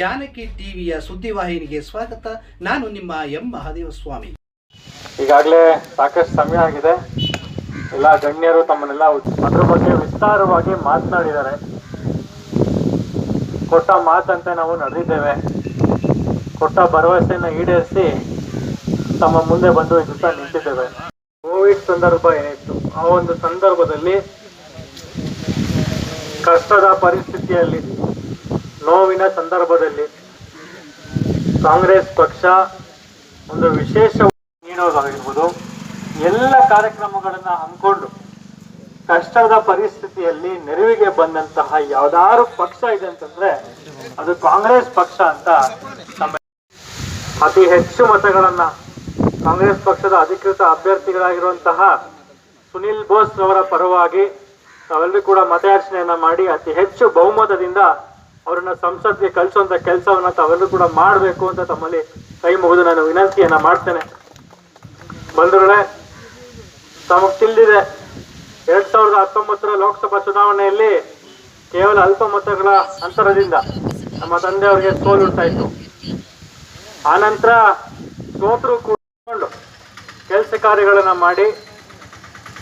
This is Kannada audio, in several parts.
ಜಾನಕಿ ಟಿವಿಯ ಸುದ್ದಿವಾಹಿನಿಗೆ ಸ್ವಾಗತ. ನಾನು ನಿಮ್ಮ ಎಂ. ಮಹಾದೇವ ಸ್ವಾಮಿ ಈಗಾಗಲೇ ಸಾಕಷ್ಟು ಸಮಯ ಆಗಿದೆ. ಎಲ್ಲ ಗಣ್ಯರು ತಮ್ಮನ್ನೆಲ್ಲ ಅದ್ರ ಬಗ್ಗೆ ವಿಸ್ತಾರವಾಗಿ ಮಾತನಾಡಿದ್ದಾರೆ. ಕೊಟ್ಟ ಮಾತಂತೆ ನಾವು ನಡೆದಿದ್ದೇವೆ. ಕೊಟ್ಟ ಭರವಸೆಯನ್ನು ಈಡೇರಿಸಿ ತಮ್ಮ ಮುಂದೆ ಬಂದು ದಿವಸ ನಿಂತಿದ್ದೇವೆ. ಕೋವಿಡ್ ಸಂದರ್ಭ ಏನಿತ್ತು? ಆ ಒಂದು ಸಂದರ್ಭದಲ್ಲಿ ಕಷ್ಟದ ಪರಿಸ್ಥಿತಿಯಲ್ಲಿ ನೋವಿನ ಸಂದರ್ಭದಲ್ಲಿ ಕಾಂಗ್ರೆಸ್ ಪಕ್ಷ ಒಂದು ವಿಶೇಷ ನೀಡೋದಾಗಿರ್ಬೋದು, ಎಲ್ಲ ಕಾರ್ಯಕ್ರಮಗಳನ್ನ ಹಮ್ಮಿಕೊಂಡು ಕಷ್ಟದ ಪರಿಸ್ಥಿತಿಯಲ್ಲಿ ನೆರವಿಗೆ ಬಂದಂತಹ ಯಾವ್ದಾರು ಪಕ್ಷ ಇದೆ ಅಂತಂದ್ರೆ ಅದು ಕಾಂಗ್ರೆಸ್ ಪಕ್ಷ ಅಂತ ಅತಿ ಹೆಚ್ಚು ಮತಗಳನ್ನ ಕಾಂಗ್ರೆಸ್ ಪಕ್ಷದ ಅಧಿಕೃತ ಅಭ್ಯರ್ಥಿಗಳಾಗಿರುವಂತಹ ಸುನಿಲ್ ಬೋಸ್ ಅವರ ಪರವಾಗಿ ತಾವೆಲ್ಲರೂ ಕೂಡ ಮತಯಾಚನೆಯನ್ನ ಮಾಡಿ ಅತಿ ಹೆಚ್ಚು ಬಹುಮತದಿಂದ ಅವರನ್ನ ಸಂಸತ್ಗೆ ಕಳಿಸುವಂತ ಕೆಲಸವನ್ನ ತಾವೆಲ್ಲರೂ ಕೂಡ ಮಾಡಬೇಕು ಅಂತ ತಮ್ಮಲ್ಲಿ ಕೈ ಮುಗಿದು ನಾನು ವಿನಂತಿಯನ್ನ ಮಾಡ್ತೇನೆ. ಬಂಧುಗಳೇ, ತಮಗೆ ತಿಳಿದಿದೆ, ಎರಡ್ ಸಾವಿರದ ಹತ್ತೊಂಬತ್ತರ ಲೋಕಸಭಾ ಚುನಾವಣೆಯಲ್ಲಿ ಕೇವಲ ಅಲ್ಪ ಮತಗಳ ಅಂತರದಿಂದ ನಮ್ಮ ತಂದೆಯವರಿಗೆ ಸೋಲುಂಟಾಯಿತು ಇತ್ತು ಆನಂತರ ಸೋತರು ಕೂಡಿಕೊಂಡು ಕೆಲಸ ಕಾರ್ಯಗಳನ್ನ ಮಾಡಿ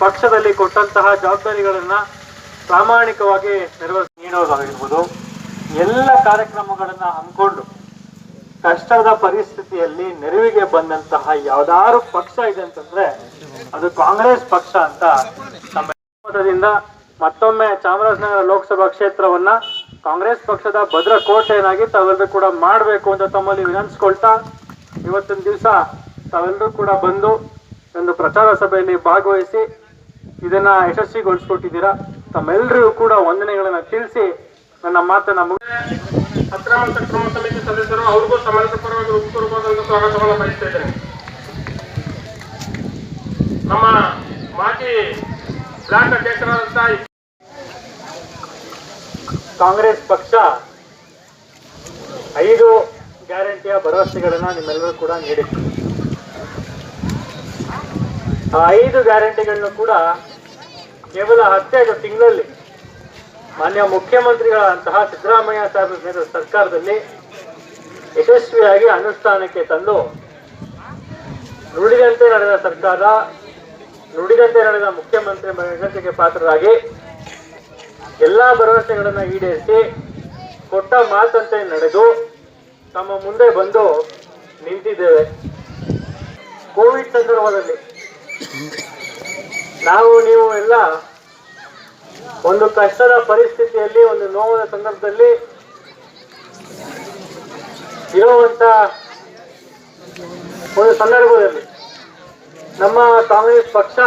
ಪಕ್ಷದಲ್ಲಿ ಕೊಟ್ಟಂತಹ ಜವಾಬ್ದಾರಿಗಳನ್ನ ಪ್ರಾಮಾಣಿಕವಾಗಿ ನಿರ್ವಹಿಸಿ ನೀಡೋದಾಗಿರ್ಬೋದು. ಎಲ್ಲ ಕಾರ್ಯಕ್ರಮಗಳನ್ನ ಹಮ್ಮಿಕೊಂಡು ಕಷ್ಟದ ಪರಿಸ್ಥಿತಿಯಲ್ಲಿ ನೆರವಿಗೆ ಬಂದಂತಹ ಯಾವ್ದಾರು ಪಕ್ಷ ಇದೆ ಅಂತಂದ್ರೆ ಅದು ಕಾಂಗ್ರೆಸ್ ಪಕ್ಷ ಅಂತ ಮತದಿಂದ ಮತ್ತೊಮ್ಮೆ ಚಾಮರಾಜನಗರ ಲೋಕಸಭಾ ಕ್ಷೇತ್ರವನ್ನ ಕಾಂಗ್ರೆಸ್ ಪಕ್ಷದ ಭದ್ರ ಕೋಟೆಯನ್ನಾಗಿ ತಾವೆಲ್ಲರೂ ಕೂಡ ಮಾಡಬೇಕು ಅಂತ ತಮ್ಮಲ್ಲಿ ವಿನಂತಿಸ್ಕೊಳ್ತಾ ಇವತ್ತಿನ ದಿವಸ ತಾವೆಲ್ಲರೂ ಕೂಡ ಬಂದು ಒಂದು ಪ್ರಚಾರ ಸಭೆಯಲ್ಲಿ ಭಾಗವಹಿಸಿ ಇದನ್ನ ಯಶಸ್ವಿಗೊಳಿಸ್ಕೊಟ್ಟಿದ್ದೀರಾ ತಮ್ಮೆಲ್ಲರಿಗೂ ಕೂಡ ವಂದನೆಗಳನ್ನ ತಿಳಿಸಿ ನನ್ನ ಮಾತನ್ನ ಅಕ್ರಮ ಸಕ್ರಮ ಸಮಿತಿ ಸದಸ್ಯರು ಅವ್ರಿಗೂ ಸಮಾಜ ಪರವಾಗಿ ಸ್ವಾಗತವನ್ನು ಬಯಸ್ತಾ ನಮ್ಮ ಮಾಜಿ ಬ್ಲಾಕ್ ಅಧ್ಯಕ್ಷರಾದಂತಹ ಕಾಂಗ್ರೆಸ್ ಪಕ್ಷ ಐದು ಗ್ಯಾರಂಟಿಯ ಭರವಸೆಗಳನ್ನ ನಿಮ್ಮೆಲ್ಲರೂ ಕೂಡ ನೀಡಿತ್ತು. ಆ ಐದು ಗ್ಯಾರಂಟಿಗಳನ್ನು ಕೂಡ ಕೇವಲ ಹತ್ತೈದು ತಿಂಗಳಲ್ಲಿ ಮಾನ್ಯ ಮುಖ್ಯಮಂತ್ರಿಗಳಂತಹ ಸಿದ್ದರಾಮಯ್ಯ ನೇತೃತ್ವದ ಸರ್ಕಾರದಲ್ಲಿ ಯಶಸ್ವಿಯಾಗಿ ಅನುಷ್ಠಾನಕ್ಕೆ ತಂದು ನುಡಿದಂತೆ ನಡೆದ ಸರ್ಕಾರ, ನುಡಿದಂತೆ ನಡೆದ ಮುಖ್ಯಮಂತ್ರಿ ಪ್ರಶಸ್ತಿಗೆ ಪಾತ್ರರಾಗಿ ಎಲ್ಲಾ ಭರವಸೆಗಳನ್ನು ಈಡೇರಿಸಿ ಕೊಟ್ಟ ಮಾತಂತೆ ನಡೆದು ತಮ್ಮ ಮುಂದೆ ಬಂದು ನಿಂತಿದ್ದೇವೆ. ಕೋವಿಡ್ ಸಂದರ್ಭದಲ್ಲಿ ನಾವು, ನೀವು ಎಲ್ಲ ಒಂದು ಕಷ್ಟದ ಪರಿಸ್ಥಿತಿಯಲ್ಲಿ, ಒಂದು ನೋವಿನ ಸಂದರ್ಭದಲ್ಲಿ ಇರುವಂತ ಒಂದು ಸಂದರ್ಭದಲ್ಲಿ ನಮ್ಮ ಕಾಂಗ್ರೆಸ್ ಪಕ್ಷ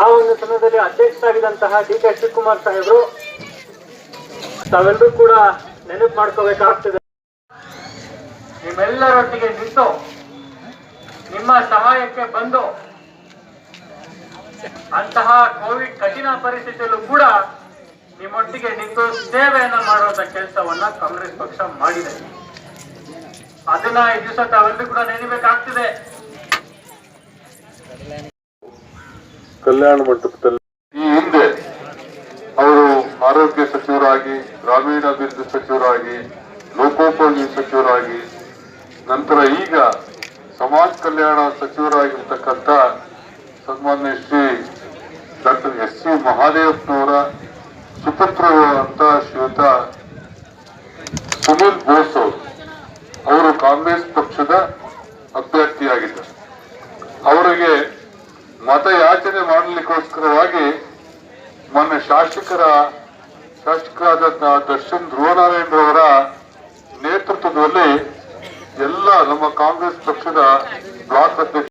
ಆ ಒಂದು ಸಂದರ್ಭದಲ್ಲಿ ಅಧ್ಯಕ್ಷರಾಗಿದ್ದಂತಹ ಡಿ ಕೆ ಶಿವಕುಮಾರ್ ಸಾಹೇಬರು ತಾವೆಲ್ಲರೂ ಕೂಡ ನೆನಪು ಮಾಡ್ಕೋಬೇಕಾಗ್ತದೆ. ನಿಮ್ಮೆಲ್ಲರೊಟ್ಟಿಗೆ ನಿಂತು ನಿಮ್ಮ ಸಹಾಯಕ್ಕೆ ಬಂದು ಅಂತಹ ಕೋವಿಡ್ ಕಠಿಣ ಪರಿಸ್ಥಿತಿಯಲ್ಲೂ ಕೂಡ ನಿಮ್ಮೊಟ್ಟಿಗೆ ನಿಂತು ಸೇವೆಯನ್ನು ಮಾಡುವಂತ ಕೆಲಸವನ್ನ ಕಾಂಗ್ರೆಸ್ ಪಕ್ಷ ಮಾಡಿದೆ. ಅದನ್ನ ಈ ದಿವಸ ತಾವೆಲ್ಲರೂ ಕೂಡ ನೆನಬೇಕಾಗ್ತದೆ. ಕಲ್ಯಾಣ ಮಂಟಪದಲ್ಲಿ ಈ ಹಿಂದೆ ಅವರು ಆರೋಗ್ಯ ಸಚಿವರಾಗಿ ಗ್ರಾಮೀಣಾಭಿವೃದ್ಧಿ ಸಚಿವರಾಗಿ ಲೋಕೋಪಯೋಗಿ ಸಚಿವರಾಗಿ ನಂತರ ಈಗ ಸಮಾಜ ಕಲ್ಯಾಣ ಸಚಿವರಾಗಿರ್ತಕ್ಕಂಥ ಸನ್ಮಾನ್ಯ ಶ್ರೀ ಡಾಕ್ಟರ್ ಎಸ್ ಸಿ ಮಹಾದೇವಪ್ಪನವರ ಸುಪುತ್ರ ಅಂತ ಶ್ರೀಯುತ ಸುನೀಲ್ ಬೋಸ್ ಅವರು ಕಾಂಗ್ರೆಸ್ ಪಕ್ಷದ ಅಭ್ಯರ್ಥಿಯಾಗಿದ್ದರು ಅವರಿಗೆ ಮತಯಾಚನೆ ಮಾಡಲಿಕ್ಕೋಸ್ಕರವಾಗಿ ಮೊನ್ನೆ ಶಾಸಕರ, ಶಾಸಕರಾದ ದರ್ಶನ್ ಧ್ರುವನಾರಾಯಣರವರ ನೇತೃತ್ವದಲ್ಲಿ ಎಲ್ಲ ನಮ್ಮ ಕಾಂಗ್ರೆಸ್ ಪಕ್ಷದ ಬ್ಲಾಕ್ ಅಧ್ಯಕ್ಷ